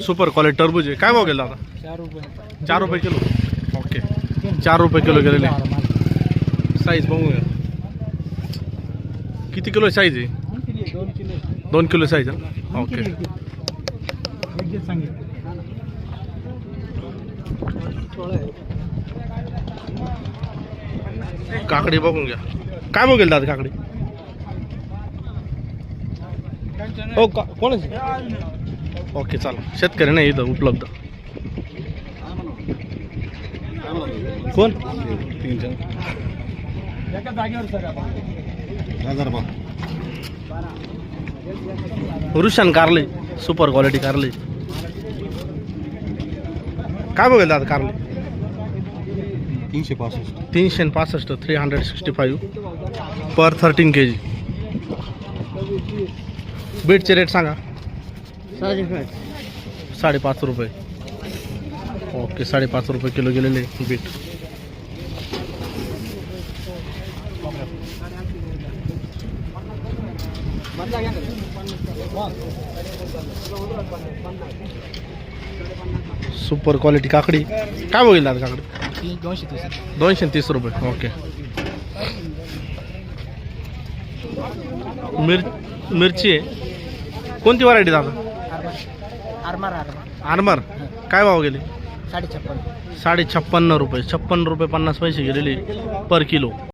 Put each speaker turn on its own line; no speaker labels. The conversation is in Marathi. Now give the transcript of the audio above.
सुपर क्वालिटी टरबूज आहे. काय भाव गेला आता?
चार रुपये.
चार रुपये किलो. ओके चार रुपये किलो गेलेले. साईज बघूया. किती किलो साईज आहे?
दोन किलो
दोन किलो साईज ओके काकडी बघून घ्या. काय बघेल दादा काकडी? हो का कोणाची? ओके चालेल शेतकरी नाही इथं उपलब्ध. कोण?
एका
रुशन कारले सुपर क्वालिटी कारले. काय बघेल दादा कारले?
तीनशे पासष्ट
तीनशे पासष्ट थ्री हंड्रेड सिक्स्टी फाईव्ह पर थर्टीन के जी बीटचे रेट सांगा. साडेपाच. रुपये. ओके साडेपाच रुपये किलो गेलेले बीट. सुपर क्वालिटी काकडी. काय बघितलं आता काकडी?
दोनशे तीस
दोनशे तीस रुपये. ओके मिर मिरची आहे. कोणती व्हरायटी दादा?
आरमार आरमार.
आर्मर? काय भाव गेले?
साडे छप्पन
साडे छप्पन्न रुपये. छप्पन्न रुपये पन्नास पैसे गेलेले पर किलो